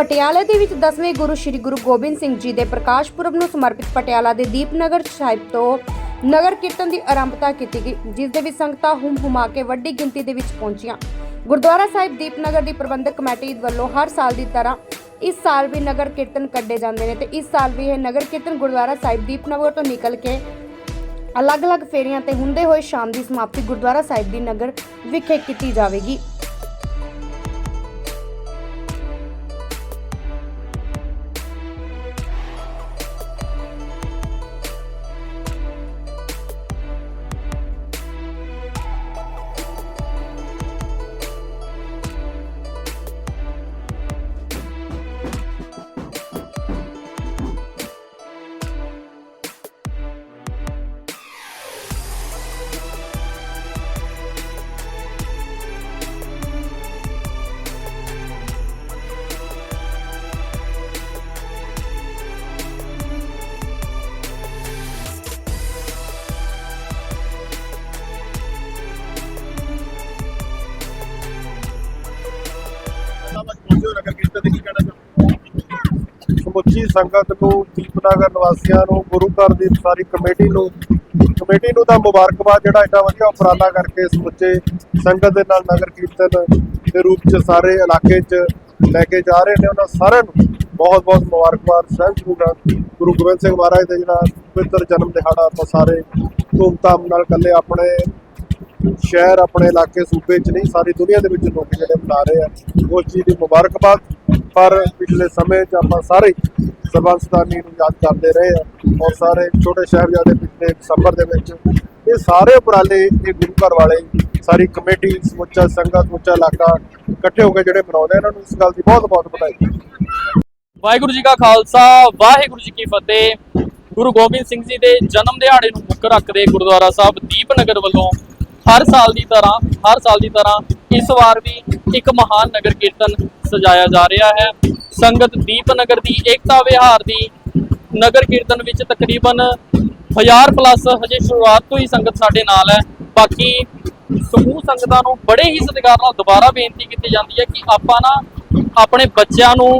ਪਟਿਆਲਾ ਦੇ ਵਿੱਚ 10ਵੇਂ ਗੁਰੂ ਸ੍ਰੀ ਗੁਰੂ ਗੋਬਿੰਦ ਸਿੰਘ ਜੀ ਦੇ ਪ੍ਰਕਾਸ਼ ਪੁਰਬ ਨੂੰ ਸਮਰਪਿਤ ਪਟਿਆਲਾ ਦੇ ਦੀਪਨਗਰ ਸਾਹਿਬ ਤੋਂ ਨਗਰ ਕੀਰਤਨ ਦੀ ਆਰੰਭਤਾ ਕੀਤੀ ਗਈ, ਜਿਸ ਦੇ ਵਿੱਚ ਸੰਗਤਾਂ ਹੁਮ ਹੁਮਾ ਕੇ ਵੱਡੀ ਗਿਣਤੀ ਦੇ ਵਿੱਚ ਪਹੁੰਚੀਆਂ। ਗੁਰਦੁਆਰਾ ਸਾਹਿਬ ਦੀਪਨਗਰ ਦੀ ਪ੍ਰਬੰਧਕ ਕਮੇਟੀ ਵੱਲੋਂ ਹਰ ਸਾਲ ਦੀ ਤਰ੍ਹਾਂ ਇਸ ਸਾਲ ਵੀ ਨਗਰ ਕੀਰਤਨ ਕੱਢੇ ਜਾਂਦੇ ਨੇ ਤੇ ਇਸ ਸਾਲ ਵੀ ਇਹ ਨਗਰ ਕੀਰਤਨ ਗੁਰਦੁਆਰਾ ਸਾਹਿਬ ਦੀਪਨਗਰ ਤੋਂ ਨਿਕਲ ਕੇ ਅਲੱਗ-ਅਲੱਗ ਫੇਰੀਆਂ ਤੇ ਹੁੰਦੇ ਹੋਏ ਸ਼ਾਮ ਦੀ ਸਮਾਪਤੀ ਗੁਰਦੁਆਰਾ ਸਾਹਿਬ ਦੀ ਨਗਰ ਵਿਖੇ ਕੀਤੀ ਜਾਵੇਗੀ। ਨਗਰ ਕੀਰਤਨ ਦੇ ਕੀ ਕਹਿਣਾ ਚਾਹੁੰਦੇ। ਸਮੁੱਚੀ ਸੰਗਤ ਨੂੰ, ਦੀਪਨਗਰ ਨਿਵਾਸੀਆਂ ਨੂੰ, ਗੁਰੂ ਘਰ ਦੀ ਸਾਰੀ ਕਮੇਟੀ ਨੂੰ ਕਮੇਟੀ ਨੂੰ ਤਾਂ ਮੁਬਾਰਕਬਾਦ, ਜਿਹੜਾ ਐਡਾ ਵਧੀਆ ਉਪਰਾਲਾ ਕਰਕੇ ਸਮੁੱਚੇ ਸੰਗਤ ਦੇ ਨਾਲ ਨਗਰ ਕੀਰਤਨ ਦੇ ਰੂਪ ਚ ਸਾਰੇ ਇਲਾਕੇ ਚ ਲੈ ਕੇ ਜਾ ਰਹੇ ਨੇ, ਉਹਨਾਂ ਸਾਰਿਆਂ ਨੂੰ ਬਹੁਤ ਬਹੁਤ ਮੁਬਾਰਕਬਾਦ, ਸਹਿਜ ਗੁਰੂ ਗੁਰੂ ਗੋਬਿੰਦ ਸਿੰਘ ਮਹਾਰਾਜ ਦਾ ਜਿਹੜਾ ਪਵਿੱਤਰ ਜਨਮ ਦਿਹਾੜਾ ਆਪਾਂ ਸਾਰੇ ਧੂਮਧਾਮ ਨਾਲ ਕੱਲੇ ਆਪਣੇ ਸ਼ਹਿਰ ਆਪਣੇ ਇਲਾਕੇ ਸੂਬੇ 'ਚ ਨਹੀਂ ਸਾਰੀ ਦੁਨੀਆ ਦੇ ਵਿੱਚ ਲੋਕ ਜਿਹੜੇ ਮਨਾ ਰਹੇ ਆ। ਉਸ ਚੀਜ਼ ਦੀ ਮੁਬਾਰਕਬਾਦ। ਪਰ ਪਿਛਲੇ ਸਮੇਂ 'ਚ ਆਪਾਂ ਸਾਰੇ ਸਰਬੰਸਦਾਨੀ ਨੂੰ ਯਾਦ ਕਰਦੇ ਰਹੇ ਆ ਔਰ ਸਾਰੇ ਛੋਟੇ ਸਾਹਿਬਜ਼ਾਦੇ ਪਿਛਲੇ ਦਸੰਬਰ ਦੇ ਵਿੱਚ ਇਹ ਸਾਰੇ ਉਪਰਾਲੇ ਇਹ ਗੁਰੂ ਘਰ ਵਾਲੇ ਸਾਰੀ ਕਮੇਟੀ ਸਮੁੱਚਾ ਸੰਗਤ ਸਮੁੱਚਾ ਇਲਾਕਾ ਇਕੱਠੇ ਹੋ ਕੇ ਜਿਹੜੇ ਮਨਾਉਂਦੇ ਆ, ਇਹਨਾਂ ਨੂੰ ਇਸ ਗੱਲ ਦੀ ਬਹੁਤ ਬਹੁਤ ਵਧਾਈ। ਵਾਹਿਗੁਰੂ ਜੀ ਕਾ ਖਾਲਸਾ ਵਾਹਿਗੁਰੂ ਜੀ ਕੀ ਫਤਿਹ। ਗੁਰੂ ਗੋਬਿੰਦ ਸਿੰਘ ਜੀ ਦੇ ਜਨਮ ਦਿਹਾੜੇ ਨੂੰ ਮੁੱਖ ਰੱਖਦੇ ਗੁਰਦੁਆਰਾ ਸਾਹਿਬ ਦੀਪਨਗਰ ਵੱਲੋਂ ਹਰ ਸਾਲ ਦੀ ਤਰ੍ਹਾਂ, ਹਰ ਸਾਲ ਦੀ ਤਰ੍ਹਾਂ ਇਸ ਵਾਰ ਵੀ ਇੱਕ ਮਹਾਨ ਨਗਰ ਕੀਰਤਨ ਸਜਾਇਆ ਜਾ ਰਿਹਾ ਹੈ। ਸੰਗਤ ਦੀਪ ਨਗਰ ਦੀ ਏਕਤਾ ਵਿਹਾਰ ਦੀ ਨਗਰ ਕੀਰਤਨ ਵਿੱਚ ਤਕਰੀਬਨ 1000 ਪਲੱਸ ਹਜੇ ਸ਼ੁਰੂਆਤ ਤੋਂ ਹੀ ਸੰਗਤ ਸਾਡੇ ਨਾਲ ਹੈ। ਬਾਕੀ ਸਮੂਹ ਸੰਗਤਾਂ ਨੂੰ ਬੜੇ ਹੀ ਸਤਿਕਾਰ ਨਾਲ ਦੁਬਾਰਾ ਬੇਨਤੀ ਕੀਤੀ ਜਾਂਦੀ ਹੈ ਕਿ ਆਪਾਂ ਨਾ ਆਪਣੇ ਬੱਚਿਆਂ ਨੂੰ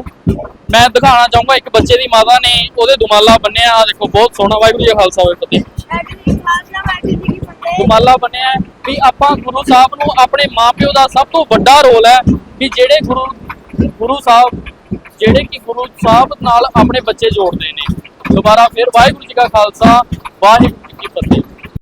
ਮੈਂ ਦਿਖਾਉਣਾ ਚਾਹੂੰਗਾ, ਇੱਕ ਬੱਚੇ ਦੀ ਮਾਤਾ ਨੇ ਉਹਦੇ ਦੁਮਾਲਾ ਬੰਨਿਆ। ਆ ਦੇਖੋ, ਬਹੁਤ ਸੋਹਣਾ ਵਾਹਿਗੁਰੂ ਜੀ ਖਾਲਸਾ ਹੋਵੇ ਫਤਿਹ। ਵਾਹਿਗੁਰੂ ਬਣਿਆ ਵੀ ਆਪਾਂ ਗੁਰੂ ਸਾਹਿਬ ਨੂੰ ਆਪਣੇ ਮਾਪਿਓ ਦਾ ਸਭ ਤੋਂ ਵੱਡਾ ਰੋਲ ਹੈ ਵੀ ਜਿਹੜੇ ਗੁਰੂ ਗੁਰੂ ਸਾਹਿਬ, ਜਿਹੜੇ ਕਿ ਗੁਰੂ ਸਾਹਿਬ ਨਾਲ ਆਪਣੇ ਬੱਚੇ ਜੋੜਦੇ ਨੇ। ਦੁਬਾਰਾ ਫਿਰ ਵਾਹਿਗੁਰੂ ਜੀ ਕਾ ਖਾਲਸਾ, ਵਾਹਿਗੁਰੂ ਜੀ ਕੀ ਫਤਿਹ।